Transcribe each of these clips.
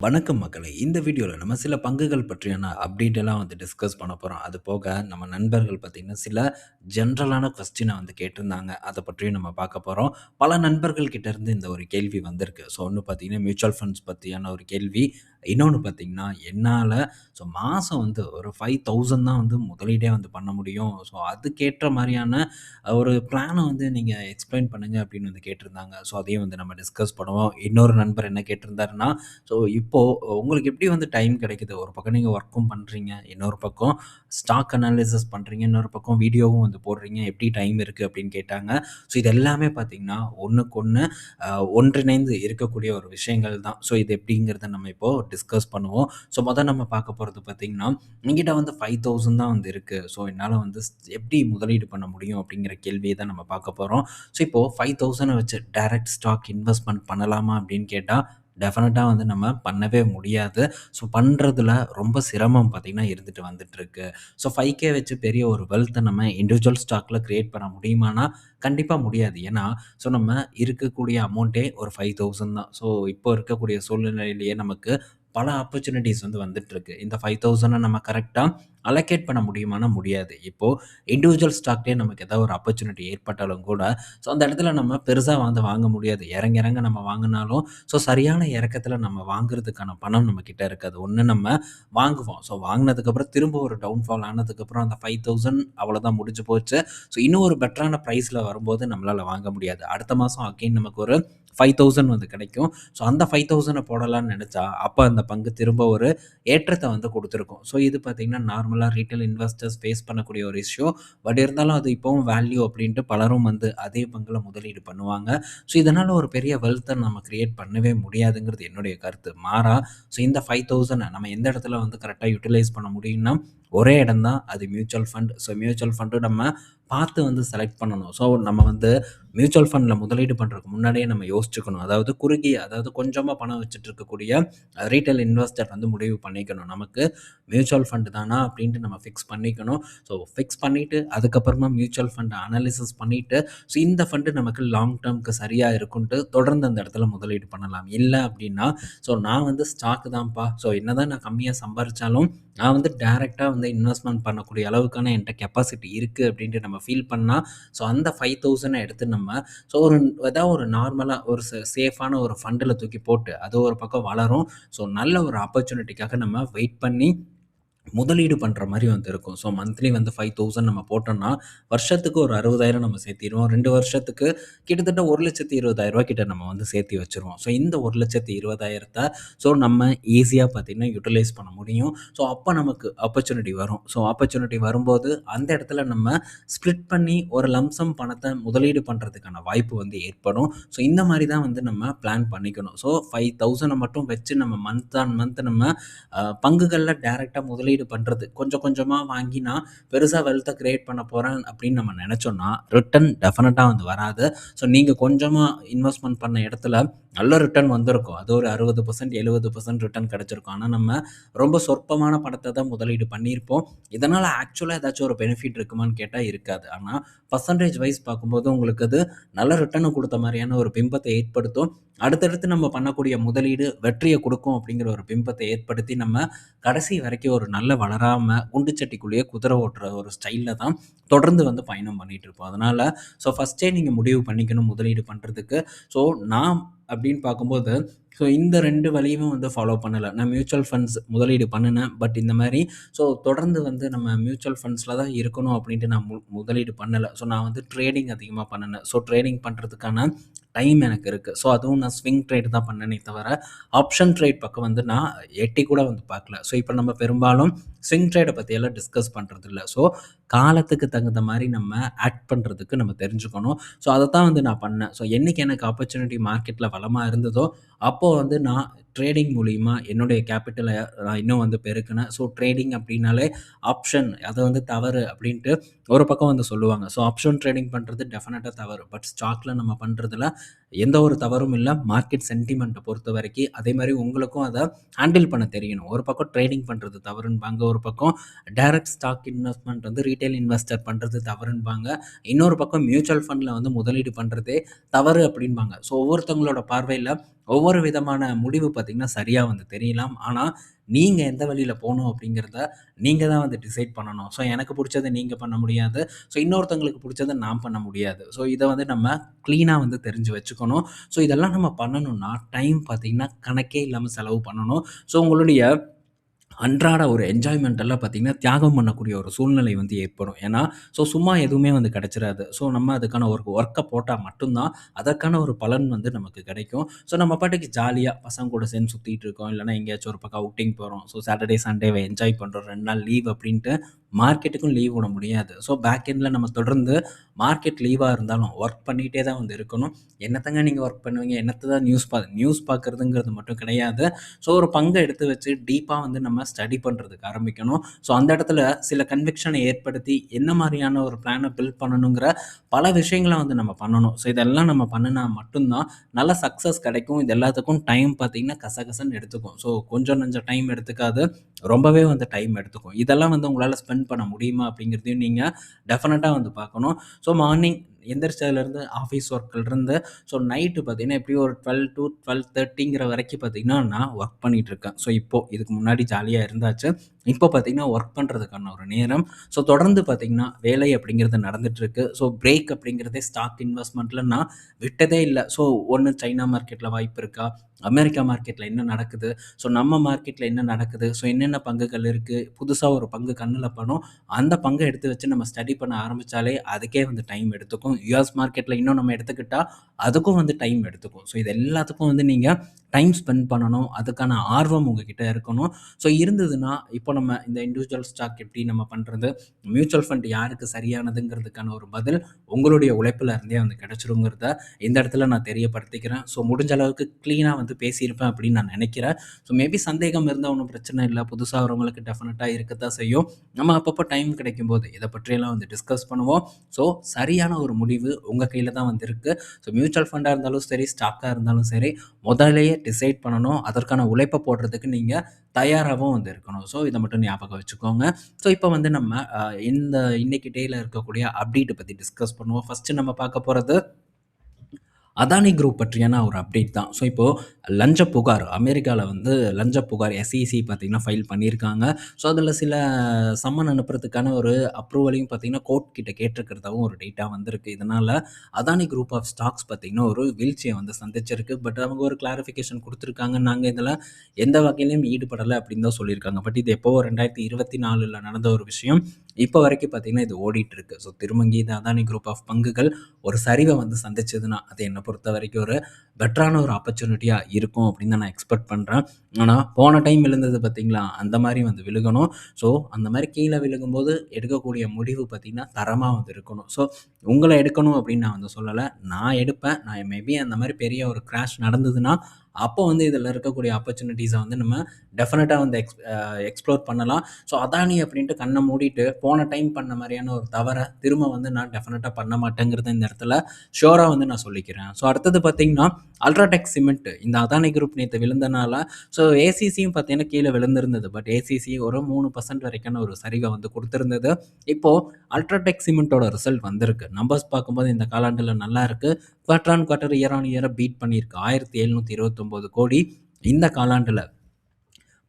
வணக்கம் மக்களை இந்த வீடியோவில் நம்ம சில பங்குகள் பற்றியான அப்டேட்டெல்லாம் வந்து டிஸ்கஸ் பண்ண போகிறோம் அது போக நம்ம நண்பர்கள் பார்த்திங்கன்னா சில ஜென்ரலான கொஸ்டினை வந்து கேட்டிருந்தாங்க. அதை பற்றியும் நம்ம பார்க்க போகிறோம் பல நண்பர்கள் கிட்டேருந்து இந்த ஒரு கேள்வி வந்திருக்கு. ஸோ ஒன்று பார்த்தீங்கன்னா, மியூச்சுவல் ஃபண்ட்ஸ் பற்றியான ஒரு கேள்வி. இன்னொன்று பார்த்தீங்கன்னா, என்னால் ஸோ மாதம் வந்து ஒரு 5000 தான் வந்து முதலீடே வந்து பண்ண முடியும். ஸோ அதுக்கேற்ற மாதிரியான ஒரு பிளானை வந்து நீங்கள் எக்ஸ்ப்ளைன் பண்ணுங்க அப்படின்னு வந்து கேட்டிருந்தாங்க. ஸோ அதையும் வந்து நம்ம டிஸ்கஸ் பண்ணுவோம். இன்னொரு நண்பர் என்ன கேட்டிருந்தாருன்னா, ஸோ இப்போது உங்களுக்கு எப்படி வந்து டைம் கிடைக்குது? ஒரு பக்கம் நீங்கள் ஒர்க்கும் பண்ணுறீங்க இன்னொரு பக்கம் ஸ்டாக் அனாலிசிஸ் பண்ணுறீங்க இன்னொரு பக்கம் வீடியோவும் வந்து போடுறீங்க. எப்படி டைம் இருக்குது அப்படின்னு கேட்டாங்க. ஸோ இது எல்லாமே பார்த்தீங்கன்னா, ஒன்றுக்கு ஒன்று ஒன்றிணைந்து இருக்கக்கூடிய ஒரு விஷயங்கள் தான். ஸோ இது எப்படிங்கிறத நம்ம இப்போ டிஸ்கஸ் பண்ணுவோம். ஸோ மொதல் நம்ம பார்க்க போகிறது பார்த்திங்கன்னா என்கிட்ட வந்து 5000 தான் வந்து இருக்குது ஸோ என்னால் வந்து ஸ் எப்படி முதலீடு பண்ண முடியும்? அப்படிங்கிற கேள்வியை தான் நம்ம பார்க்க போகிறோம் ஸோ இப்போ 5000 வச்சு டைரக்ட் ஸ்டாக் இன்வெஸ்ட்மெண்ட் பண்ணலாமா? அப்படின்னு கேட்டால் டெஃபினட்டாக வந்து நம்ம பண்ணவே முடியாது. ஸோ பண்ணுறதுல ரொம்ப சிரமம் பார்த்திங்கன்னா இருந்துட்டு வந்துட்டுருக்கு. ஸோ 5K வச்சு பெரிய ஒரு வெல்த்தை நம்ம இண்டிவிஜுவல் ஸ்டாக்ல க்ரியேட் பண்ண முடியுமானா கண்டிப்பாக முடியாது. ஏன்னா, ஸோ நம்ம இருக்கக்கூடிய அமௌண்ட்டே ஒரு 5000 தான். ஸோ இப்போ இருக்கக்கூடிய சூழ்நிலையிலேயே நமக்கு பல ஆப்பர்ச்சுனிட்டிஸ் வந்து வந்துட்டுருக்கு. இந்த 5000 நம்ம கரெக்டாக அலோகேட் பண்ண முடியுமானா முடியாது. இப்போ இண்டிவிஜுவல் ஸ்டாக்லேயே நமக்கு ஏதாவது ஒரு ஆப்பர்ச்சுனிட்டி ஏற்பட்டாலும் கூட, ஸோ அந்த இடத்துல நம்ம பெருசாக வந்து வாங்க முடியாது. இறங்க இறங்க நம்ம வாங்கினாலும் ஸோ சரியான இறக்கத்தில் நம்ம வாங்குறதுக்கான பணம் நம்மக்கிட்ட இருக்காது. ஒன்று நம்ம வாங்குவோம். ஸோ வாங்கினதுக்கப்புறம் திரும்ப ஒரு டவுன்ஃபால் ஆனதுக்கப்புறம் அந்த 5000 அவ்வளோதான் முடிஞ்சு போச்சு. ஸோ இன்னும் ஒரு பெட்டரான ப்ரைஸில் வரும்போது நம்மளால் வாங்க முடியாது. அடுத்த மாதம் அகைன் நமக்கு ஒரு 5000 வந்து கிடைக்கும். ஸோ அந்த 5000 போடலான்னு நினச்சா அப்போ அந்த பங்கு திரும்ப ஒரு ஏற்றத்தை வந்து கொடுத்துருக்கும் ஸோ இது பார்த்தீங்கன்னா, நார்மல் ரீட்டெயில் இன்வெஸ்டர்ஸ் ஃபேஸ் பண்ணக்கூடிய ஒரு இஷ்யூ. பட் இருந்தாலும் அது இப்போவும் வேல்யூ அப்படின்ட்டு பலரும் வந்து அதே பங்குல முதலீடு பண்ணுவாங்க. ஸோ இதனால் ஒரு பெரிய வெல்த்தை நம்ம கிரியேட் பண்ணவே முடியாதுங்கிறது என்னுடைய கருத்து. மாறா ஸோ இந்த 5000 நம்ம எந்த இடத்துல வந்து கரெக்டாக யூட்டிலைஸ் பண்ண முடியும்னா, ஒரே இடம் தான். அது mutual fund. So mutual fund நம்ம பார்த்து வந்து செலக்ட் பண்ணணும். ஸோ நம்ம வந்து மியூச்சுவல் ஃபண்டில் முதலீடு பண்ணுறதுக்கு முன்னாடியே நம்ம யோசிச்சுக்கணும். அதாவது குறுகிய அதாவது கொஞ்சமாக பணம் வச்சுட்டு இருக்கக்கூடிய ரீட்டைல் இன்வெஸ்டர் வந்து முடிவு பண்ணிக்கணும். நமக்கு மியூச்சுவல் ஃபண்டு தானா அப்படின்ட்டு நம்ம ஃபிக்ஸ் பண்ணிக்கணும். ஸோ ஃபிக்ஸ் பண்ணிவிட்டு அதுக்கப்புறமா மியூச்சுவல் ஃபண்ட் அனாலிசிஸ் பண்ணிவிட்டு ஸோ இந்த ஃபண்டு நமக்கு லாங் டேர்முக்கு சரியாக இருக்குன்ட்டு தொடர்ந்து அந்த இடத்துல முதலீடு பண்ணலாம். இல்லை அப்படின்னா, ஸோ நான் வந்து ஸ்டாக் தான்ப்பா. ஸோ என்னதான் நான் கம்மியாக சம்பாரித்தாலும் நான் வந்து டேரெக்டாக வந்து இன்வெஸ்ட்மெண்ட் பண்ணக்கூடிய அளவுக்கான என்கிட்ட கெப்பாசிட்டி இருக்குது அப்படின்ட்டு நம்ம ஃபீல் பண்ணால் ஸோ அந்த 5000 எடுத்து நம்ம ஸோ ஒரு ஏதாவது ஒரு நார்மலாக ஒரு சே சேஃபான ஒரு ஃபண்டில் தூக்கி போட்டு, அது ஒரு பக்கம் வளரும். ஸோ நல்ல ஒரு ஆப்பர்ச்சுனிட்டிக்காக நம்ம வெயிட் பண்ணி முதலீடு பண்ணுற மாதிரி வந்து இருக்கும். ஸோ மந்த்லி வந்து 5000 நம்ம போட்டோம்னா, வருஷத்துக்கு ஒரு 60000 நம்ம சேர்த்திடுவோம் ரெண்டு வருஷத்துக்கு கிட்டத்தட்ட ஒரு லட்சத்தி 1,20,000 கிட்ட நம்ம வந்து சேர்த்தி வச்சுருவோம். ஸோ இந்த 1,20,000 ஸோ நம்ம ஈஸியாக பார்த்தீங்கன்னா, யூட்டிலைஸ் பண்ண முடியும். ஸோ அப்போ நமக்கு ஆப்பர்ச்சுனிட்டி வரும். ஸோ ஆப்பர்ச்சுனிட்டி வரும்போது, அந்த இடத்துல நம்ம ஸ்ப்ளிட் பண்ணி ஒரு லம்ப் சம் முதலீடு பண்ணுறதுக்கான வாய்ப்பு வந்து ஏற்படும். ஸோ இந்த மாதிரி தான் வந்து நம்ம பிளான் பண்ணிக்கணும். ஸோ 5000 மட்டும் வச்சு நம்ம மந்த் ஆன் மந்த் நம்ம பங்குகளில் டேரெக்டாக முதலீடு பண்றது. கொஞ்சம் கொஞ்சமாக வாங்கி நான் பெருசா க்ரியேட் கிரியேட் பண்ண போகிறேன் அப்படின்னு நம்ம நினச்சோன்னா ரிட்டர்ன் டெஃபினட்டாக வந்து வராது. ஸோ நீங்கள் கொஞ்சமாக இன்வெஸ்ட்மெண்ட் பண்ண இடத்துல நல்ல ரிட்டர்ன் வந்திருக்கும். அது ஒரு 60%, 70% ரிட்டர்ன் கிடச்சிருக்கும் ஆனால் நம்ம ரொம்ப சொற்பமான படத்தை தான் முதலீடு பண்ணியிருப்போம். இதனால் ஆக்சுவலாக ஏதாச்சும் ஒரு பெனிஃபிட் இருக்குமான்னு கேட்டால் இருக்காது. ஆனால் பர்சன்டேஜ் வைஸ் பார்க்கும்போது உங்களுக்கு அது நல்ல ரிட்டர்னு கொடுத்த மாதிரியான ஒரு பிம்பத்தை ஏற்படுத்தும். அடுத்தடுத்து நம்ம பண்ணக்கூடிய முதலீடு வெற்றியை கொடுக்கும் அப்படிங்கிற ஒரு பிம்பத்தை ஏற்படுத்தி, நம்ம கடைசி வரைக்கும் ஒரு நல்ல வளராம குண்டு சட்டிக்குள்ளேயே குதிரை ஓட்டுற ஒரு ஸ்டைலில் தான் தொடர்ந்து வந்து பயணம் பண்ணிட்டுருப்போம். அதனால ஸோ ஃபஸ்ட்டே நீங்கள் முடிவு பண்ணிக்கணும் முதலீடு பண்ணுறதுக்கு ஸோ நான் அப்படின்னு பார்க்கும்போது, ஸோ இந்த ரெண்டு வழியுமே வந்து ஃபாலோ பண்ணலை. நான் மியூச்சுவல் ஃபண்ட்ஸ் முதலீடு பண்ணினேன் பட் இந்த மாதிரி ஸோ தொடர்ந்து வந்து நம்ம மியூச்சுவல் ஃபண்ட்ஸில் தான் இருக்கணும் அப்படின்ட்டு நான் மு முதலீடு பண்ணலை. ஸோ நான் வந்து ட்ரேடிங் அதிகமாக பண்ணினேன் ஸோ ட்ரேடிங் பண்ணுறதுக்கான டைம் எனக்கு இருக்குது ஸோ அதுவும் நான் ஸ்விங் ட்ரேட் தான் பண்ணேனே தவிர, ஆப்ஷன் ட்ரேட் பக்கம் வந்து நான் எட்டி கூட வந்து பார்க்கல. ஸோ இப்போ நம்ம பெரும்பாலும் ஸ்விங் ட்ரேடை பற்றியெல்லாம் டிஸ்கஸ் பண்றதில்ல. ஸோ காலத்துக்கு தகுந்த மாதிரி நம்ம ஆக்ட் பண்ணுறதுக்கு நம்ம தெரிஞ்சுக்கணும். ஸோ அதை தான் வந்து நான் பண்ணேன். ஸோ என்னைக்கு எனக்கு ஆப்பர்ச்சுனிட்டி மார்க்கெட்டில் வளமாக இருந்ததோ, அப்போது வந்து நான் ட்ரேடிங் மூலிமா என்னுடைய கேபிட்டலை நான் இன்னும் வந்து பெருக்கினேன் ஸோ ட்ரேடிங் அப்படின்னாலே ஆப்ஷன் அதை வந்து தவறு அப்படின்ட்டு ஒரு பக்கம் வந்து சொல்லுவாங்க. ஸோ ஆப்ஷன் ட்ரேடிங் பண்ணுறது டெஃபினட்டாக தவறு. பட் ஸ்டாக்ல நம்ம பண்ணுறதுல எந்த ஒரு தவறும் இல்லை மார்க்கெட் சென்டிமெண்டை பொறுத்த வரைக்கும் அதே மாதிரி உங்களுக்கும் அதை ஹேண்டில் பண்ண தெரியணும். ஒரு பக்கம் ட்ரேடிங் பண்ணுறது தவறுன்பாங்க. ஒரு பக்கம் டைரக்ட் ஸ்டாக் இன்வெஸ்ட்மெண்ட் வந்து ரீட்டைல் இன்வெஸ்டர் பண்ணுறது தவறுன்பாங்க. இன்னொரு பக்கம் மியூச்சுவல் ஃபண்டில் வந்து முதலீடு பண்ணுறதே தவறு அப்படின்பாங்க ஸோ ஒவ்வொருத்தவங்களோட பார்வையில் ஒவ்வொரு விதமான முடிவு பார்த்தீங்கன்னா, சரியாக வந்து தெரியலாம். ஆனால் நீங்கள் எந்த வழியில் போகணும் அப்படிங்கிறத நீங்கள் தான் வந்து டிசைட் பண்ணணும். ஸோ எனக்கு பிடிச்சதை நீங்கள் பண்ண முடியாது. ஸோ இன்னொருத்தவங்களுக்கு பிடிச்சதை நான் பண்ண முடியாது. ஸோ இதை வந்து நம்ம க்ளீனாக வந்து தெரிஞ்சு வச்சுக்கணும். ஸோ இதெல்லாம் நம்ம பண்ணணும்னா, டைம் பார்த்தீங்கன்னா, கணக்கே இல்லாமல் செலவு பண்ணணும். ஸோ உங்களுடைய அன்றாட ஒரு என்ஜாய்மெண்ட்டெல்லாம் பார்த்திங்கன்னா பார்த்தீங்கன்னா, தியாகம் பண்ணக்கூடிய ஒரு சூழ்நிலை வந்து ஏற்படும். ஏன்னா, ஸோ சும்மா எதுவுமே வந்து கிடச்சிடாது ஸோ நம்ம அதுக்கான ஒரு ஒர்க்கை போட்டால் மட்டும்தான் அதற்கான ஒரு பலன் வந்து நமக்கு கிடைக்கும். ஸோ நம்ம பாட்டுக்கு ஜாலியாக பசங்க கூட சேர்ந்து சுற்றிட்டு இருக்கோம். இல்லைனா எங்கேயாச்சும் ஒரு பக்கம் அவுட்டிங் போகிறோம் ஸோ சாட்டர்டே, சண்டேவ என்ஜாய் பண்ணுறோம் ரெண்டு நாள் லீவ் அப்படின்ட்டு மார்க்கெட்டுக்கும் லீவ் விட முடியாது. ஸோ பேக் எண்டில் நம்ம தொடர்ந்து மார்க்கெட் லீவாக இருந்தாலும் ஒர்க் பண்ணிகிட்டே தான் வந்து இருக்கணும். என்னத்தங்க நீங்கள் ஒர்க் பண்ணுவீங்க? என்னத்தை தான் நியூஸ் பா நியூஸ் பார்க்குறதுங்கிறது மட்டும் கிடையாது. ஸோ ஒரு பங்கை எடுத்து வச்சு டீப்பாக வந்து நம்ம ஸ்டடி பண்ணுறதுக்கு ஆரம்பிக்கணும். ஸோ அந்த இடத்துல சில கன்விக்ஷனை ஏற்படுத்தி, என்ன மாதிரியான ஒரு பிளானை பில்ட் பண்ணணுங்கிற பல விஷயங்களை வந்து நம்ம பண்ணணும். ஸோ இதெல்லாம் நம்ம பண்ணுனா மட்டும்தான் நல்ல சக்ஸஸ் கிடைக்கும். இது எல்லாத்துக்கும் டைம் பார்த்தீங்கன்னா, கசகசன்னு எடுத்துக்கும். ஸோ கொஞ்சம் நஞ்சம் டைம் எடுத்துக்காது. ரொம்பவே வந்து டைம் எடுத்துக்கும். இதெல்லாம் வந்து உங்களால் ஸ்பெண்ட் பண்ண முடியுமா? அப்படிங்கிறதையும் நீங்கள் டெஃபினட்டாக வந்து பார்க்கணும். ஸோ மார்னிங் எந்திரிச்சதுலேருந்து ஆஃபீஸ் ஒர்க்கிலிருந்து ஸோ நைட்டு பார்த்தீங்கன்னா, எப்படியும் ஒரு 12 டூ 12:30ங்கிற வரைக்கும் பார்த்தீங்கன்னா, நான் ஒர்க் பண்ணிகிட்ருக்கேன் ஸோ இப்போது இதுக்கு முன்னாடி ஜாலியாக இருந்தாச்சு. இப்போ பார்த்தீங்கன்னா, ஒர்க் பண்ணுறதுக்கான ஒரு நேரம். ஸோ தொடர்ந்து பார்த்தீங்கன்னா, வேலை அப்படிங்கிறது நடந்துகிட்ருக்கு ஸோ பிரேக் அப்படிங்கிறதே ஸ்டாக் இன்வெஸ்ட்மெண்ட்டில் நான் விட்டதே இல்லை ஸோ ஒன்று சைனா மார்க்கெட்டில் வாய்ப்பு இருக்கா? அமெரிக்கா மார்க்கெட்டில் என்ன நடக்குது? ஸோ நம்ம மார்க்கெட்டில் என்ன நடக்குது? ஸோ என்னென்ன பங்குகள் இருக்குது புதுசாக ஒரு பங்கு கண்ணில் படும். அந்த பங்கை எடுத்து வச்சு நம்ம ஸ்டடி பண்ண ஆரம்பித்தாலே அதுக்கே வந்து டைம் எடுத்துக்கும். யூஎஸ் மார்க்கெட்டில் இன்னும் நம்ம எடுத்துக்கிட்டால் அதுக்கும் வந்து டைம் எடுத்துக்கும். ஸோ இது எல்லாத்துக்கும் வந்து நீங்கள் டைம் ஸ்பெண்ட் பண்ணணும். அதுக்கான ஆர்வம் உங்ககிட்ட இருக்கணும். ஸோ இருந்ததுன்னா, இப்போ நம்ம இந்த இண்டிவிஜுவல் ஸ்டாக் எப்படி நம்ம பண்ணுறது மியூச்சுவல் ஃபண்ட் யாருக்கு சரியானதுங்கிறதுக்கான ஒரு பதில் உங்களுடைய உழைப்பில் இருந்தே வந்து கிடச்சிருங்கிறத இந்த இடத்துல நான் தெரியப்படுத்திக்கிறேன். ஸோ முடிஞ்ச அளவுக்கு க்ளீனாக வந்து பேசியிருப்பேன் அப்படின்னு நான் நினைக்கிறேன் ஸோ மேபி சந்தேகம் இருந்தால் ஒன்றும் பிரச்சனை இல்லை புதுசாக வரவங்களுக்கு டெஃபினட்டாக இருக்கத்தான் செய்யும். நம்ம அப்பப்போ டைம் கிடைக்கும்போது இதை பற்றியெல்லாம் வந்து டிஸ்கஸ் பண்ணுவோம். ஸோ சரியான ஒரு முடிவு உங்கள் கையில் தான் வந்து ஸோ மியூச்சுவல் ஃபண்டாக இருந்தாலும் சரி, ஸ்டாக்காக இருந்தாலும் சரி, முதல்லயே டிசைட் பண்ணணும். அதற்கான உழைப்ப போடுறதுக்கு நீங்க தயாராவும் வந்து இருக்கணும். ஸோ இதை மட்டும் ஞாபகம் வச்சுக்கோங்க. ஸோ இப்போ வந்து நம்ம இந்த இன்னைக்கு டேயில் இருக்கக்கூடிய அப்டேட்டை பத்தி டிஸ்கஸ் பண்ணுவோம். ஃபஸ்ட்டு நம்ம பார்க்க போறது அதானி குரூப் பற்றியான ஒரு அப்டேட் தான். ஸோ இப்போ லஞ்ச புகார் அமெரிக்காவில் வந்து லஞ்ச புகார் எஸ்இசி பார்த்தீங்கன்னா, ஃபைல் பண்ணியிருக்காங்க. ஸோ அதில் சில சம்மன் அனுப்புறதுக்கான ஒரு அப்ரூவலையும் பார்த்திங்கன்னா கோர்ட் கிட்ட கேட்டிருக்கிறதாவும் ஒரு டேட்டா வந்திருக்கு. இதனால அதானி குரூப் ஆஃப் ஸ்டாக்ஸ் பார்த்தீங்கன்னா, ஒரு வீழ்ச்சியை வந்து சந்திச்சிருக்கு. பட் அவங்க ஒரு கிளாரிஃபிகேஷன் கொடுத்துருக்காங்க நாங்கள் இதில் எந்த வகையிலையும் ஈடுபடலை அப்படின்னு தான் சொல்லியிருக்காங்க. பட் இது எப்போவும் ரெண்டாயிரத்தி இருபத்தி நாலில் நடந்த ஒரு விஷயம். இப்போ வரைக்கும் பார்த்தீங்கன்னா, இது ஓடிட்டுருக்கு. ஸோ திருமங்கி இந்த அதானி குரூப் ஆஃப் பங்குகள் ஒரு சரிவை வந்து சந்திச்சதுன்னா, அது என்னை பொறுத்த வரைக்கும் ஒரு பெட்டரான ஒரு ஆப்பர்ச்சுனிட்டியாக இருக்கும் அப்படின்னு தான் நான் எக்ஸ்பெக்ட் பண்ணுறேன் ஆனால் போன டைம் விழுந்தது பார்த்தீங்களா? அந்த மாதிரி வந்து விழுகணும். ஸோ அந்த மாதிரி கீழே விழுகும்போது எடுக்கக்கூடிய முடிவு பார்த்தீங்கன்னா, தரமாக வந்து இருக்கணும். ஸோ உங்களை எடுக்கணும் அப்படின்னு நான் வந்து சொல்லலை நான் எடுப்பேன். நான் மேபி அந்த மாதிரி பெரிய ஒரு கிராஷ் நடந்ததுன்னா, அப்போ வந்து இதில் இருக்கக்கூடிய ஆப்பர்ச்சுனிட்டிஸை வந்து நம்ம டெஃபினட்டாக வந்து எக்ஸ் எக்ஸ்ப்ளோர் பண்ணலாம். ஸோ அதானி அப்படின்ட்டு கண்ணை மூடிட்டு போன டைம் பண்ண மாதிரியான ஒரு தவறை திரும்ப வந்து நான் டெஃபினட்டாக பண்ண மாட்டேங்கிறத இந்த இடத்துல ஷோராக வந்து நான் சொல்லிக்கிறேன். ஸோ அடுத்தது பார்த்தீங்கன்னா, அல்ட்ராடெக் சிமெண்ட் இந்த அதானி குரூப் நேற்று விழுந்தனால ஸோ ஏசிசியும் பார்த்தீங்கன்னா, கீழே விழுந்திருந்தது. பட் ஏசிசி ஒரு மூணு பர்சன்ட் வரைக்கான ஒரு சரிவை வந்து கொடுத்துருந்தது இப்போது அல்ட்ராடெக் சிமெண்ட்டோட ரிசல்ட் வந்திருக்கு. நம்பர்ஸ் பார்க்கும்போது இந்த காலாண்டில் நல்லா இருக்குது quarter on quarter, year on இயரை beat பண்ணியிருக்கு. 1729 கோடி இந்த காலாண்டில்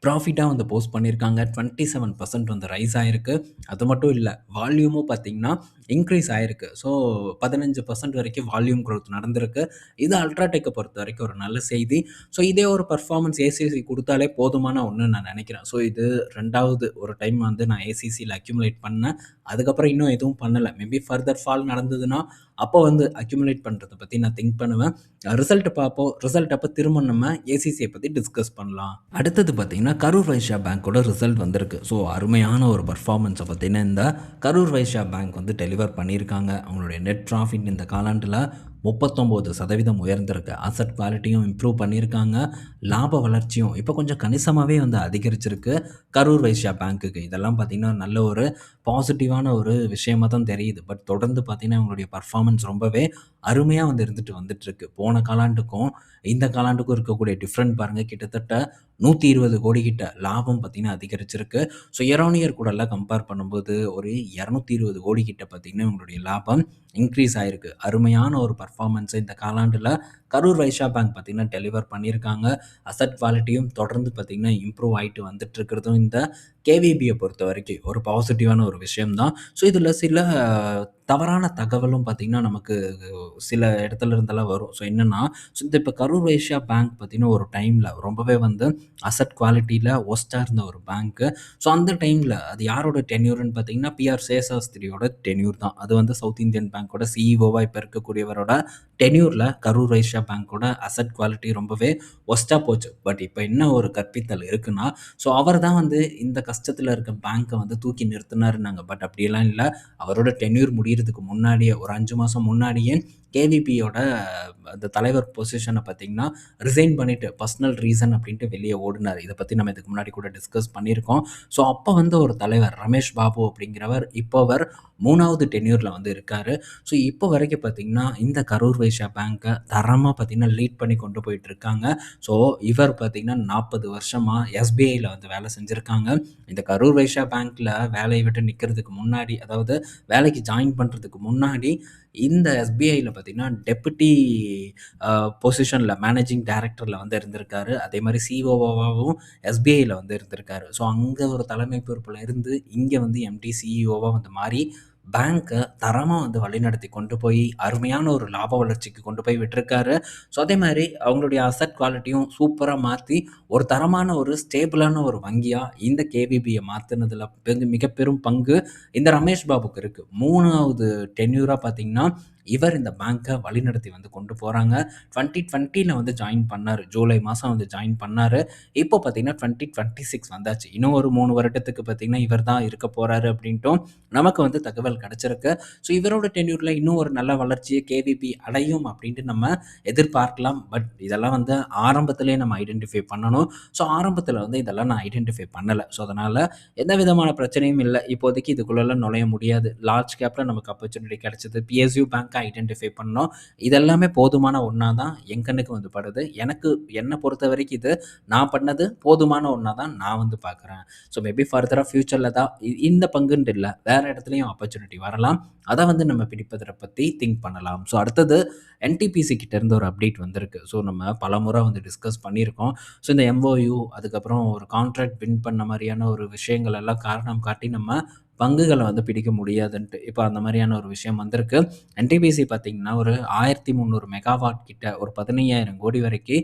ப்ராஃபிட்டாக வந்து போஸ்ட் பண்ணியிருக்காங்க. 27% வந்து ரைஸ் ஆகிருக்கு அது மட்டும் இல்லை வால்யூமும் பார்த்தீங்கன்னா, இன்க்ரீஸ் ஆகிருக்கு ஸோ 15% வரைக்கும் வால்யூம் க்ரோத் நடந்திருக்கு. இது அல்ட்ராடெக்கை பொறுத்த வரைக்கும் ஒரு நல்ல செய்தி. ஸோ இதே ஒரு பர்ஃபார்மன்ஸ் ஏசிசி கொடுத்தாலே போதுமான ஒன்று நான் நினைக்கிறேன் ஸோ இது ரெண்டாவது ஒரு டைம் வந்து நான் ஏசிசியில் அக்யூமுலேட் பண்ணேன். அதுக்கப்புறம் இன்னும் எதுவும் பண்ணலை மேபி ஃபர்தர் ஃபால் நடந்ததுன்னா, அப்போ வந்து அக்யூமுலேட் பண்ணுறதை பற்றி நான் திங்க் பண்ணுவேன். ரிசல்ட் பார்ப்போம். ரிசல்ட் அப்போ திரும்ப நம்ம ஏசிசியை பற்றி டிஸ்கஸ் பண்ணலாம். அடுத்தது பார்த்தீங்கன்னா, கரூர் வைஸ்யா பேங்க்கோட ரிசல்ட் வந்திருக்கு. ஸோ அருமையான ஒரு பர்ஃபார்மன்ஸை பார்த்தீங்கன்னா, இந்த கரூர் வைஷ்யா பேங்க் வந்து டெலிவர் பண்ணியிருக்காங்க. அவங்களுடைய நெட் ப்ராஃபிட் இந்த காலாண்டில் 39% உயர்ந்திருக்கு. அசட் குவாலிட்டியும் இம்ப்ரூவ் பண்ணியிருக்காங்க. லாப வளர்ச்சியும் இப்போ கொஞ்சம் கணிசமாகவே வந்து அதிகரிச்சிருக்கு. கரூர் வைஸ்யா பேங்க்குக்கு. இதெல்லாம் பார்த்தீங்கன்னா, நல்ல ஒரு பாசிட்டிவான ஒரு விஷயமாக தான் தெரியுது. பட் தொடர்ந்து பார்த்தீங்கன்னா, அவங்களுடைய பர்ஃபார்மன்ஸ் ரொம்பவே அருமையாக வந்து இருந்துட்டு வந்துட்டுருக்கு. போன காலாண்டுக்கும், இந்த காலாண்டுக்கும் இருக்கக்கூடிய டிஃப்ரெண்ட் பாருங்கள் கிட்டத்தட்ட நூற்றி இருபது கோடி கிட்ட லாபம் பார்த்தீங்கன்னா அதிகரிச்சிருக்கு. ஸோ இயர் ஆன் இயர் கூடலாம் கம்பேர் பண்ணும்போது ஒரு இரநூத்தி இருபது கோடி கிட்ட பார்த்தீங்கன்னா, இவங்களுடைய லாபம் இன்க்ரீஸ் ஆயிருக்கு. அருமையான ஒரு பர்ஃபார்மன்ஸை இந்த காலாண்டில் கரூர் வைஷா பேங்க் பார்த்தீங்கன்னா, டெலிவர் பண்ணியிருக்காங்க. அசட் குவாலிட்டியும் தொடர்ந்து பார்த்திங்கன்னா இம்ப்ரூவ் ஆயிட்டு வந்துட்டுருக்கிறதும் இந்த கேவிபியை பொறுத்த வரைக்கும் ஒரு பாசிட்டிவான ஒரு விஷயம் தான். ஸோ இதில் சில தவறான தகவலும் பார்த்தீங்கன்னா, நமக்கு சில இடத்துல இருந்தெல்லாம் வரும். ஸோ என்னென்னா ஸோ இந்த இப்போ கரூர் ஏஷியா பேங்க் பார்த்தீங்கன்னா, ஒரு டைமில் ரொம்பவே வந்து அசெட் குவாலிட்டியில் ஒஸ்ட்டாக இருந்த ஒரு பேங்க்கு. ஸோ அந்த டைமில் அது யாரோட டென்யூர்னு பார்த்தீங்கன்னா, பி.ஆர். சேஷாஸ்திரியோட டென்யூர் தான். அது வந்து சவுத் இந்தியன் பேங்க்கோட சிஇஓவாக இப்போ இருக்கக்கூடியவரோட டென்யூரில் கரூர் ஏஷியா பேங்க்கோட அசெட் குவாலிட்டி ரொம்பவே ஒஸ்ட்டாக போச்சு. பட் இப்போ என்ன ஒரு கற்பித்தல் இருக்குன்னா, ஸோ அவர் தான் வந்து இந்த கஷ்டத்தில் இருக்க பேங்க்கை வந்து தூக்கி நிறுத்தினாருன்னாங்க பட் அப்படியெல்லாம் இல்லை அவரோட டென்யூர் முடியறதுக்கு முன்னாடியே ஒரு அஞ்சு மாசம் முன்னாடியே கேவிபியோட அந்த தலைவர் பொசிஷனை பார்த்தீங்கன்னா, ரிசைன் பண்ணிவிட்டு பர்சனல் ரீசன் அப்படின்ட்டு வெளியே ஓடினார் இதை பற்றி நம்ம இதுக்கு முன்னாடி கூட டிஸ்கஸ் பண்ணியிருக்கோம். ஸோ அப்போ வந்து ஒரு தலைவர் ரமேஷ் பாபு அப்படிங்கிறவர், இப்போ அவர் மூணாவது டென்யூரில் வந்து இருக்கார் ஸோ இப்போ வரைக்கும் பார்த்தீங்கன்னா, இந்த கரூர் வைஸ்யா பேங்க்கை தரமாக பார்த்தீங்கன்னா, லீட் பண்ணி கொண்டு போயிட்டுருக்காங்க. ஸோ இவர் பார்த்தீங்கன்னா, நாற்பது வருஷமாக எஸ்பிஐயில் வந்து வேலை செஞ்சுருக்காங்க இந்த கரூர் வைஸ்யா பேங்க்கில் வேலையை விட்டு நிற்கிறதுக்கு முன்னாடி, அதாவது வேலைக்கு ஜாயின் பண்ணுறதுக்கு முன்னாடி, இந்த எஸ்பிஐயில் பார்த்தீங்கன்னா, டெப்புட்டி பொசிஷனில் மேனேஜிங் டைரக்டரில் வந்து இருந்திருக்காரு. அதே மாதிரி சிஓஓவாகவும் எஸ்பிஐயில் வந்து இருந்திருக்காரு. ஸோ அங்கே ஒரு தலைமை பொறுப்பில் இருந்து, இங்கே வந்து எம்டி, சிஇஓவாக வந்து மாறி, பேங்க்கை தரமாக வந்து வழிநடத்தி கொண்டு போய், அருமையான ஒரு லாப வளர்ச்சிக்கு கொண்டு போய் விட்டுருக்காரு. ஸோ அதே மாதிரி அவங்களுடைய அசட் குவாலிட்டியும் சூப்பராக மாற்றி ஒரு தரமான ஒரு ஸ்டேபிளான ஒரு வங்கியாக இந்த கேவிபியை மாற்றினதில் மிக பெரும் பங்கு இந்த ரமேஷ் பாபுக்கு இருக்குது மூணாவது டென்யூராக பார்த்தீங்கன்னா, இவர் இந்த பேங்க்கை வழிநடத்தி வந்து கொண்டு போகிறாங்க டுவெண்ட்டி டுவெண்ட்டியில் வந்து ஜாயின் பண்ணார் ஜூலை மாதம் வந்து ஜாயின் பண்ணார் இப்போ பார்த்தீங்கன்னா, 2026 வந்தாச்சு. இன்னும் ஒரு மூணு வருடத்துக்கு பார்த்தீங்கன்னா, இவர் தான் இருக்க போகிறாரு அப்படின்ட்டும் நமக்கு வந்து தகவல் கிடச்சிருக்கு ஸோ இவரோட டென்யூரில் இன்னும் ஒரு நல்ல வளர்ச்சியை கேவிபி அடையும் அப்படின்ட்டு நம்ம எதிர்பார்க்கலாம். பட் இதெல்லாம் வந்து ஆரம்பத்திலே நம்ம ஐடென்டிஃபை பண்ணணும். ஸோ ஆரம்பத்தில் வந்து இதெல்லாம் நான் ஐடென்டிஃபை பண்ணலை ஸோ அதனால் எந்த விதமான பிரச்சனையும் இல்லை இப்போதைக்கு இதுக்குள்ளலாம் நுழைய முடியாது. லார்ஜ் கேப்பில் நமக்கு ஆப்பர்ச்சுனிட்டி கிடச்சிது பிஎஸ்யூ கரெக்டாக ஐடென்டிஃபை பண்ணோம். இதெல்லாமே போதுமான ஒன்றா தான் என் கண்ணுக்கு வந்து படுது. எனக்கு என்னை பொறுத்த வரைக்கும் இது நான் பண்ணது போதுமான ஒன்றா தான் நான் வந்து பார்க்குறேன். ஸோ மேபி ஃபர்தராக ஃப்யூச்சரில் தான் இந்த பங்குன்ட்டு இல்லை வேறு இடத்துலையும் ஆப்பர்ச்சுனிட்டி வரலாம். அதை வந்து நம்ம பிடிப்பதை பற்றி திங்க் பண்ணலாம். ஸோ அடுத்தது என்டிபிசி கிட்டேருந்து ஒரு அப்டேட் வந்திருக்கு. ஸோ நம்ம பலமுறை வந்து டிஸ்கஸ் பண்ணியிருக்கோம். ஸோ இந்த எம்ஓயு அதுக்கப்புறம் ஒரு கான்ட்ராக்ட் வின் பண்ண மாதிரியான ஒரு விஷயங்கள் எல்லாம் காரணம் காட்டி நம்ம பங்குகளை வந்து பிடிக்க முடியாதுன்ட்டு. இப்போ அந்த மாதிரியான ஒரு விஷயம் வந்திருக்கு. என்டிபிசி பார்த்தீங்கன்னா, ஒரு 1300 மெகாவாட் கிட்ட ஒரு பதினையாயிரம் கோடி வரைக்கும்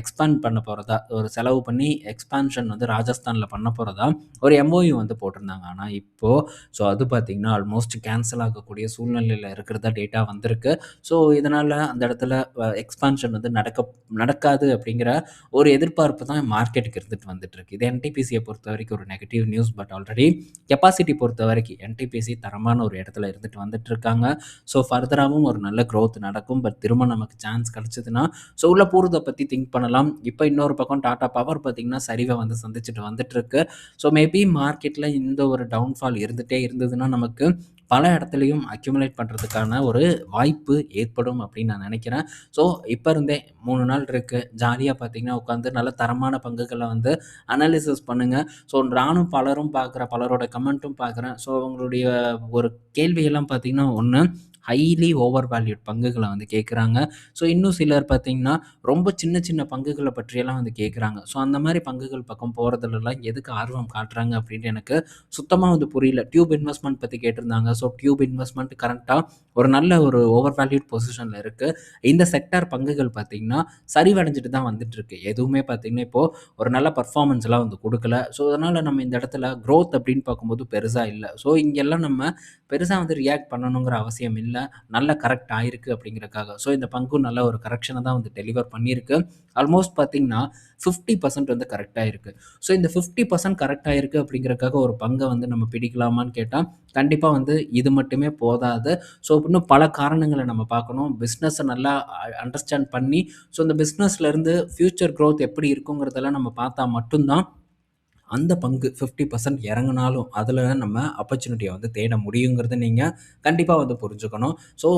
எக்ஸ்பேண்ட் பண்ண போகிறதா ஒரு செலவு பண்ணி எக்ஸ்பான்ஷன் வந்து ராஜஸ்தானில் பண்ண போகிறதா ஒரு எம்ஓயு வந்து போட்டிருந்தாங்க. ஆனால் இப்போது ஸோ அது பார்த்திங்கன்னா ஆல்மோஸ்ட் கேன்சல் ஆகக்கூடிய சூழ்நிலையில் இருக்கிறதா டேட்டா வந்திருக்கு. ஸோ இதனால் அந்த இடத்துல எக்ஸ்பேன்ஷன் எக்ஸ்பான்ஷன் வந்து நடக்க நடக்காது அப்படிங்கிற ஒரு எதிர்பார்ப்பு தான் மார்க்கெட்டுக்கு இருந்துட்டு வந்துட்டுருக்கு. இது என்டிபிசியை பொறுத்த வரைக்கும் ஒரு negative news. But already capacity பொறுத்த வரைக்கும் என்டிபிசி தரமான ஒரு இடத்துல இருந்துட்டு வந்துட்டு இருக்காங்க ஸோ ஃபர்தராகவும் ஒரு நல்ல க்ரோத் நடக்கும். பட் திரும்ப நமக்கு சான்ஸ் கிடச்சிதுன்னா ஸோ உள்ள போகிறத பற்றி திங்க் பண்ணலாம். இப்போ இன்னொரு பக்கம் டாடா பவர் பார்த்தீங்கன்னா, சரிவை வந்து சந்திச்சுட்டு வந்துட்டுருக்கு. ஸோ மேபி மார்க்கெட்டில் இந்த ஒரு டவுன்ஃபால் இருந்துகிட்டே இருந்ததுன்னா, நமக்கு பல இடத்துலையும் அக்யூமுலேட் பண்ணுறதுக்கான ஒரு வாய்ப்பு ஏற்படும் அப்படின்னு நான் நினைக்கிறேன். ஸோ இப்போ இருந்தே மூணு நாள் இருக்குது ஜாலியாக பார்த்தீங்கன்னா, உட்காந்து நல்ல தரமான பங்குகளை வந்து அனாலிசிஸ் பண்ணுங்கள் ஸோ நானும் பலரும் பார்க்குறேன். பலரோட கமெண்ட்டும் பார்க்குறேன். ஸோ அவங்களுடைய ஒரு கேள்வியெல்லாம் பார்த்தீங்கன்னா, ஒன்று ஹைலி ஓவர் வேல்யூட் பங்குகளை வந்து கேட்குறாங்க. ஸோ இன்னும் சிலர் பார்த்தீங்கன்னா, ரொம்ப சின்ன சின்ன பங்குகளை பற்றியெல்லாம் வந்து கேட்குறாங்க. ஸோ அந்த மாதிரி பங்குகள் பக்கம் போகிறதுலலாம் எதுக்கு ஆர்வம் காட்டுறாங்க அப்படின்ட்டு எனக்கு சுத்தமாக வந்து புரியல. டியூப் இன்வெஸ்ட்மெண்ட் பற்றி கேட்டிருந்தாங்க. ஸோ டியூப் இன்வெஸ்ட்மெண்ட் கரெக்டாக ஒரு நல்ல ஒரு ஓவர் வேல்யூட் பொசிஷனில் இருக்குது இந்த செக்டார் பங்குகள் பார்த்தீங்கன்னா, சரிவடைஞ்சிட்டு தான் வந்துட்டுருக்கு. எதுவுமே பார்த்தீங்கன்னா, இப்போது ஒரு நல்ல பர்ஃபார்மன்ஸ்லாம் வந்து கொடுக்கல ஸோ அதனால் நம்ம இந்த இடத்துல க்ரோத் அப்படின்னு பார்க்கும்போது பெருசாக இல்லை ஸோ இங்கெல்லாம் நம்ம பெருசாக வந்து ரியாக்ட் பண்ணணுங்கிற அவசியம் இல்லை நல்ல கரெக்ட் ஆயிருக்கு அப்படிங்கிறதுக்காக. ஸோ இந்த பங்கும் நல்ல ஒரு கரெக்ஷனை தான் வந்து டெலிவர் பண்ணியிருக்கு. ஆல்மோஸ்ட் பார்த்தீங்கன்னா, 50% வந்து கரெக்டாக இருக்கு. ஸோ இந்த 50% கரெக்ட்டா இருக்கு அப்படிங்கிறதுக்காக ஒரு பங்கை வந்து நம்ம பிடிக்கலாமான்னு கேட்டால் கண்டிப்பாக வந்து இது மட்டுமே போதாது. ஸோ, இன்னும் பல காரணங்களை நம்ம பார்க்கணும். பிஸ்னஸை நல்லா அ அண்டர்ஸ்டாண்ட் பண்ணி, ஸோ இந்த பிஸ்னஸ்லேருந்து ஃப்யூச்சர் க்ரோத் எப்படி இருக்குங்கிறதெல்லாம் நம்ம பார்த்தா மட்டும்தான் அந்த பங்கு 50% இறங்குனாலும், அதில் நம்ம ஆப்பர்ச்சுனிட்டியை வந்து தேட முடியுங்கிறத நீங்கள் கண்டிப்பாக வந்து புரிஞ்சுக்கணும். ஸோ,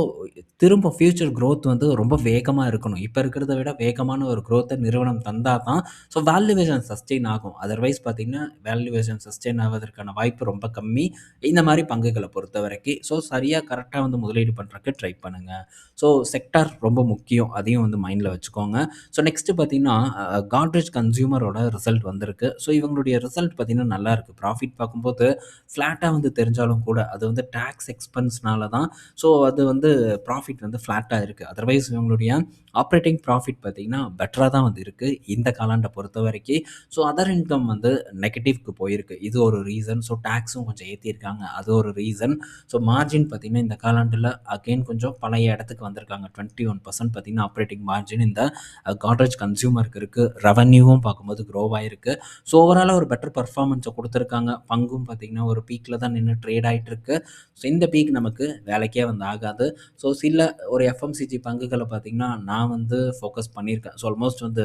திரும்ப ஃப்யூச்சர் க்ரோத் வந்து ரொம்ப வேகமாக இருக்கணும். இப்போ இருக்கிறத விட வேகமான ஒரு க்ரோத்தை நிறுவனம் தந்தால் தான், ஸோ வேல்யூவேஷன் சஸ்டெயின் ஆகும். அதர்வைஸ் பார்த்தீங்கன்னா, வேல்யூவேஷன் சஸ்டெயின் ஆவதற்கான வாய்ப்பு ரொம்ப கம்மி. இந்த மாதிரி பங்குகளை பொறுத்த வரைக்கும் ஸோ, சரியாக கரெக்டாக வந்து முதலீடு பண்ணுறக்கு ட்ரை பண்ணுங்கள் ஸோ, செக்டார் ரொம்ப முக்கியம். அதையும் வந்து மைண்டில் வச்சுக்கோங்க. ஸோ, நெக்ஸ்ட்டு பார்த்தீங்கன்னா, காட்ரேஜ் கன்சியூமரோட ரிசல்ட் வந்திருக்கு. ஸோ, இவங்களுடைய ரிசல்ட் பார்த்தீங்கன்னா இருக்குது ப்ராஃபிட் பார்க்கும்போது ஃப்ளாட்டாக வந்து தெரிஞ்சாலும் கூட, அது வந்து டேக்ஸ் எக்ஸ்பென்ஸ்னால தான் ஸோ, அது வந்து ப்ராஃபிட் வந்து ஃப்ளாட்டாக இருக்குது அதர்வைஸ் இவங்களுடைய ஆப்ரேட்டிங் ப்ராஃபிட் பார்த்தீங்கன்னா, பெட்டராக தான் வந்து இருக்குது இந்த காலாண்டை பொறுத்த வரைக்கும் ஸோ, அதர் இன்கம் வந்து நெகட்டிவ்க்கு போயிருக்கு. இது ஒரு ரீசன். ஸோ, டேக்ஸும் கொஞ்சம் ஏற்றிருக்காங்க அது ஒரு ரீசன். ஸோ, மார்ஜின் பார்த்தீங்கன்னா, இந்த காலாண்டில் அகைன் கொஞ்சம் பழைய இடத்துக்கு வந்திருக்காங்க. டுவெண்ட்டி ஒன் பர்சன்ட் பார்த்திங்கன்னா ஆப்ரேட்டிங் மார்ஜின் இந்த காட்ரேஜ் கன்சியூமருக்கு இருக்குது ரெவன்யூவும் பார்க்கும்போது க்ரோவாக இருக்குது ஸோ, ஓவரால் ஒரு பெட்டர் பர்ஃபார்மன்ஸை கொடுத்துருக்காங்க பங்கும் பார்த்திங்கன்னா ஒரு பீக்கில் தான் நின்று ட்ரேட் ஆயிட்டுருக்கு. ஸோ, இந்த பீக் நமக்கு வேலைக்கே வந்து ஆகாது. ஸோ, சில ஒரு எஃப்எம்சிஜி பங்குகளை பார்த்தீங்கன்னா, நான் வந்து ஃபோக்கஸ் பண்ணியிருக்கேன். ஸோ, ஆல்மோஸ்ட் வந்து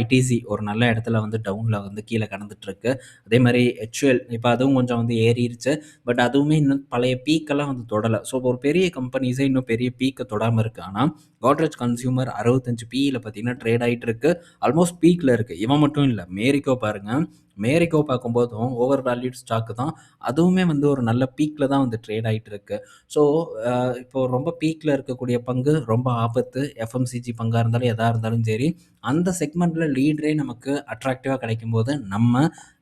ஐடிசி ஒரு நல்ல இடத்துல வந்து டவுனில் வந்து கீழே கடந்துட்டுருக்கு. அதே மாதிரி ஹெச்எல் இப்போ அதுவும் கொஞ்சம் வந்து ஏறிடுச்சு பட் அதுவுமே இன்னும் பழைய பீக்கெல்லாம் வந்து தொடலை ஸோ, ஒரு பெரிய கம்பெனிஸே இன்னும் பெரிய பீக்கை தொடாமல் இருக்குது ஆனால் காட்ரேஜ் கன்சியூமர் அறுபத்தஞ்சு பியில் பார்த்தீங்கன்னா, ட்ரேட் ஆயிட்டுருக்கு. ஆல்மோஸ்ட் பீக்கில் இருக்குது இவன் மட்டும் இல்லை மேரிக்கோ பாருங்கள் மேரிக்கோ பார்க்கும்போதும் ஓவர் வேல்யூட் ஸ்டாக்கு தான். அதுவுமே வந்து ஒரு நல்ல பீக்கில் தான் வந்து ட்ரேட் ஆயிட்டுருக்கு. ஸோ, இப்போ ரொம்ப பீக்கில் இருக்கக்கூடிய பங்கு ரொம்ப ஆபத்து. எஃப்எம்சிஜி பங்காக இருந்தாலும், எதாக இருந்தாலும் சரி. அந்த செக்மெண்ட்டில் லீடரே நமக்கு அட்ராக்டிவாக கிடைக்கும் போது நம்ம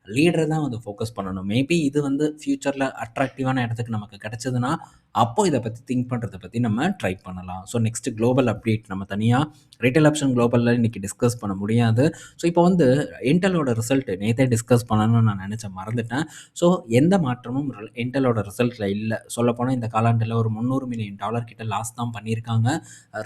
லீடரை தான் வந்து ஃபோக்கஸ் பண்ணணும். மேபி இது வந்து ஃப்யூச்சரில் அட்ராக்டிவான இடத்துக்கு நமக்கு கிடச்சதுன்னா அப்போது இதை பற்றி திங்க் பண்ணுறதை பற்றி நம்ம ட்ரை பண்ணலாம். ஸோ, நெக்ஸ்ட் குளோபல் அப்டேட் நம்ம தனியாக ரிட்டெயில் ஆப்ஷன் குளோபலில் இன்னைக்கு டிஸ்கஸ் பண்ண முடியாது. ஸோ, இப்போ வந்து இன்டலோட ரிசல்ட் நேற்றே டிஸ்கஸ் பண்ணணும்னு நான் நினச்சேன் மறந்துட்டேன். ஸோ, எந்த மாற்றமும் இன்டலோட இன்டெலோட இல்லை சொல்லப்போனால் இந்த காலாண்டில் ஒரு முந்நூறு மில்லியன் டாலர் கிட்ட லாஸ் தான் பண்ணியிருக்காங்க.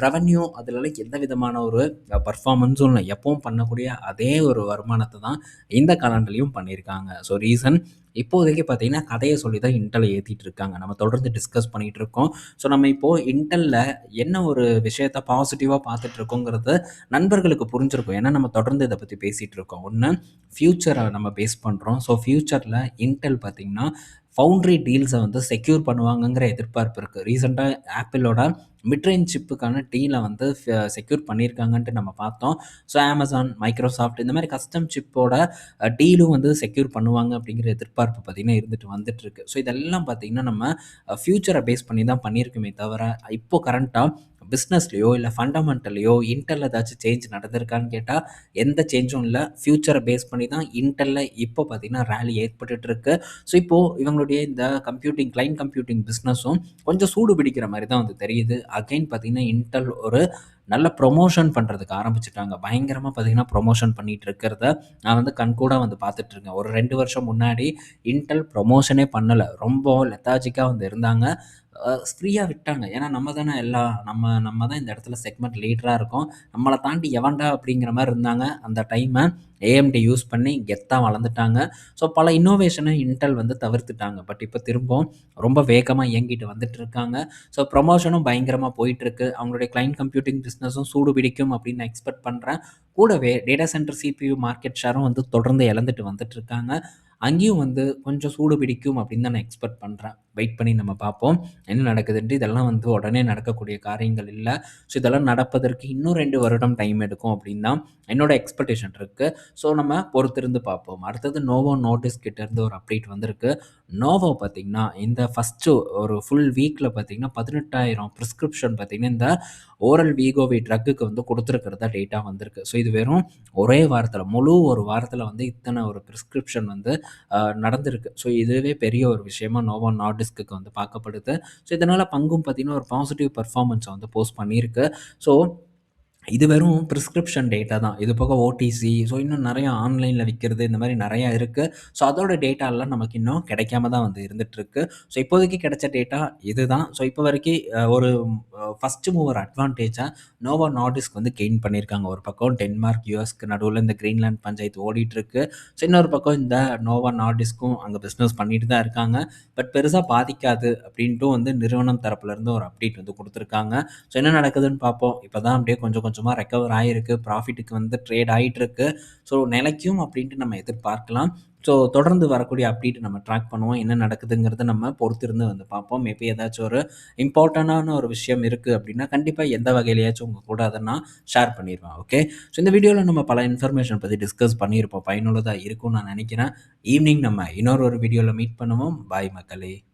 ரெவன்யூ அதிலலாம் எந்த விதமான ஒரு பர்ஃபார்மன்ஸும் இல்லை எப்பவும் பண்ணக்கூடிய அதே ஒரு வருமானத்தை தான் இந்த காலாண்டுலயும் பண்ணியிருக்காங்க. ஸோ, ரீசன் இப்போதைக்கு பார்த்தீங்கன்னா, கதையை சொல்லி தான் இன்டெல ஏற்றிட்டு இருக்காங்க. நம்ம தொடர்ந்து டிஸ்கஸ் பண்ணிகிட்டு இருக்கோம். ஸோ, நம்ம இப்போது இன்டெல்ல என்ன ஒரு விஷயத்த பாசிட்டிவாக பார்த்துட்டு இருக்கோங்கிறது நண்பர்களுக்கு புரிஞ்சிருக்கும். ஏன்னா, நம்ம தொடர்ந்து இதை பற்றி பேசிகிட்டு இருக்கோம். ஒன்று ஃப்யூச்சரை நம்ம பேஸ் பண்ணுறோம் ஸோ, ஃப்யூச்சரில் இன்டெல் பார்த்தீங்கன்னா, ஃபவுண்ட்ரி டீல்ஸை வந்து செக்யூர் பண்ணுவாங்கங்கிற எதிர்பார்ப்பு இருக்குது ரீசெண்டாக ஆப்பிளோட மிட் சிப்புக்கான டீலை வந்து செக்யூர் பண்ணியிருக்காங்கன்ட்டு நம்ம பார்த்தோம். ஸோ, அமேசான் மைக்ரோசாஃப்ட் இந்த மாதிரி கஸ்டம் சிப்போட டீலும் வந்து செக்யூர் பண்ணுவாங்க அப்படிங்கிற எதிர்பார்ப்பு பார்த்தீங்கன்னா, இருந்துட்டு வந்துட்டுருக்கு. ஸோ, இதெல்லாம் பார்த்தீங்கன்னா, நம்ம ஃப்யூச்சரை பேஸ் பண்ணி தான் பண்ணியிருக்குமே தவிர, இப்போ கரண்ட்டாக பிஸ்னஸ்லையோ இல்லை ஃபண்டமென்டல்லயோ இன்டெல்ல ஏதாச்சும் சேஞ்ச் நடந்திருக்கான்னு கேட்டால் எந்த சேஞ்சும் இல்லை ஃப்யூச்சரை பேஸ் பண்ணி தான் இன்டெல்ல இப்போ பார்த்தீங்கன்னா, ரேலி ஏற்பட்டுட்டு இருக்கு. ஸோ, இப்போது இவங்களுடைய இந்த கம்ப்யூட்டிங் கிளைண்ட் கம்ப்யூட்டிங் பிஸ்னஸும் கொஞ்சம் சூடு பிடிக்கிற மாதிரி தான் வந்து தெரியுது. அகைன் பார்த்தீங்கன்னா, இன்டெல் ஒரு நல்ல ப்ரொமோஷன் பண்ணுறதுக்கு ஆரம்பிச்சிட்டாங்க பயங்கரமாக பார்த்தீங்கன்னா, ப்ரொமோஷன் பண்ணிகிட்டு இருக்கிறத நான் வந்து கண்கூடாக வந்து பார்த்துட்ருக்கேன் ஒரு ரெண்டு வருஷம் முன்னாடி இன்டெல் ப்ரொமோஷனே பண்ணலை ரொம்ப லெத்தாஜிக்காக வந்து இருந்தாங்க. ஃப்ரீயாக விட்டாங்க. ஏன்னா, நம்ம தானே எல்லாம் நம்ம நம்ம தான் இந்த இடத்துல செக்மெண்ட் லீடராக இருக்கோம். நம்மளை தாண்டி எவன்டா அப்படிங்கிற மாதிரி இருந்தாங்க. அந்த டைமை ஏஎம்டி யூஸ் பண்ணி கெத்தாக வளர்ந்துட்டாங்க. ஸோ, பல இன்னோவேஷனை இன்டெல் வந்து தவிர்த்துட்டாங்க. பட் இப்போ திரும்பவும் ரொம்ப வேகமாக இயங்கிட்டு வந்துட்டு இருக்காங்க. ஸோ, ப்ரொமோஷனும் பயங்கரமாக போயிட்டுருக்கு. அவங்களுடைய கிளைண்ட் கம்ப்யூட்டிங் பிஸ்னஸும் சூடு பிடிக்கும் அப்படின்னு எக்ஸ்பெக்ட் பண்ணுறேன் கூடவே டேட்டா சென்டர் சிபியூ மார்க்கெட் ஷேரும் வந்து தொடர்ந்து இழந்துட்டு வந்துட்டுருக்காங்க. அங்கேயும் வந்து கொஞ்சம் சூடு பிடிக்கும் அப்படின்னு தான் நான் எக்ஸ்பெக்ட் பண்ணுறேன் வெயிட் பண்ணி நம்ம பார்ப்போம். என்ன நடக்குதுன்ட்டு. இதெல்லாம் வந்து உடனே நடக்கக்கூடிய காரியங்கள் இல்லை ஸோ, இதெல்லாம் நடப்பதற்கு இன்னும் ரெண்டு வருடம் டைம் எடுக்கும் அப்படின்னு தான் என்னோட எக்ஸ்பெக்டேஷன் இருக்குது ஸோ, நம்ம பொறுத்திருந்து பார்ப்போம். அடுத்தது நோவோ நோட்டீஸ் கிட்டேருந்து ஒரு அப்டேட் வந்திருக்கு. நோவோ பார்த்தீங்கன்னா, இந்த ஃபஸ்ட்டு ஒரு ஃபுல் வீக்கில் பார்த்தீங்கன்னா, 18,000 பிரிஸ்கிரிப்ஷன் பார்த்தீங்கன்னா, இந்த ஓரல் வீகோவி ட்ரக்குக்கு வந்து கொடுத்துருக்கிறதா டேட்டா வந்திருக்கு. ஸோ, இது வெறும் ஒரே வாரத்தில் முழு ஒரு வாரத்தில் வந்து இத்தனை ஒரு ப்ரிஸ்கிரிப்ஷன் வந்து நடந்திருக்கு. ஸோ, இதுவே பெரிய ஒரு விஷயமா நோவா நார்டிஸ்க்கு வந்து பார்க்கப்படுது. ஸோ, இதனால் பங்கும் பார்த்தீங்கன்னா, ஒரு பாசிட்டிவ் பர்ஃபார்மன்ஸை வந்து போஸ்ட் பண்ணியிருக்கு. ஸோ, இது வெறும் ப்ரிஸ்கிரிப்ஷன் டேட்டா தான். இது போக ஓடிசி, ஸோ இன்னும் நிறையா ஆன்லைனில் விற்கிறது இந்த மாதிரி நிறையா இருக்குது ஸோ அதோட டேட்டாலாம் நமக்கு இன்னும் கிடைக்காம தான் வந்து இருந்துகிட்ருக்கு ஸோ இப்போதைக்கு கிடைச்ச டேட்டா இது தான் ஸோ இப்போ வரைக்கும் ஒரு ஃபஸ்ட்டு மூவர் அட்வான்டேஜாக நோவா நார்டிஸ்க் வந்து கெயின் பண்ணியிருக்காங்க. ஒரு பக்கம் டென்மார்க், யூஎஸ்க்கு நடுவில் இந்த கிரீன்லாந்து பஞ்சாயத்து ஓடிட்டுருக்கு. ஸோ இன்னொரு பக்கம் இந்த நோவா நார்டிஸ்க்கும் அங்கே பிஸ்னஸ் பண்ணிட்டு தான் இருக்காங்க. பட் பெருசாக பாதிக்காது அப்படின்ட்டு வந்து நிறுவனம் தரப்புலருந்து ஒரு அப்டேட் வந்து கொடுத்துருக்காங்க ஸோ என்ன நடக்குதுன்னு பார்ப்போம். இப்போ தான் அப்படியே கொஞ்சம் கொஞ்சம் ரெக்கவர் ஆகிருக்கு ப்ராஃபிட்டுக்கு வந்து ட்ரேட் ஆகிட்டுருக்கு ஸோ நிலைக்கும் அப்படின்ட்டு நம்ம எதிர்பார்க்கலாம். ஸோ தொடர்ந்து வரக்கூடிய அப்டேட் நம்ம ட்ராக் பண்ணுவோம். என்ன நடக்குதுங்கிறத நம்ம பொறுத்திருந்து வந்து பார்ப்போம். மேபி ஏதாச்சும் ஒரு இம்பார்ட்டண்டான ஒரு விஷயம் இருக்கு அப்படின்னா கண்டிப்பாக எந்த வகையிலையாச்சும் உங்கள் கூட அதை நான் ஷேர் பண்ணிடுவேன் ஓகே. ஸோ இந்த வீடியோவில் நம்ம பல இன்ஃபர்மேஷன் பற்றி டிஸ்கஸ் பண்ணியிருப்போம். பயனுள்ளதாக இருக்கும்னு நான் நினைக்கிறேன் ஈவினிங் நம்ம இன்னொரு ஒரு வீடியோவில் மீட் பண்ணுவோம். பாய் மக்களே!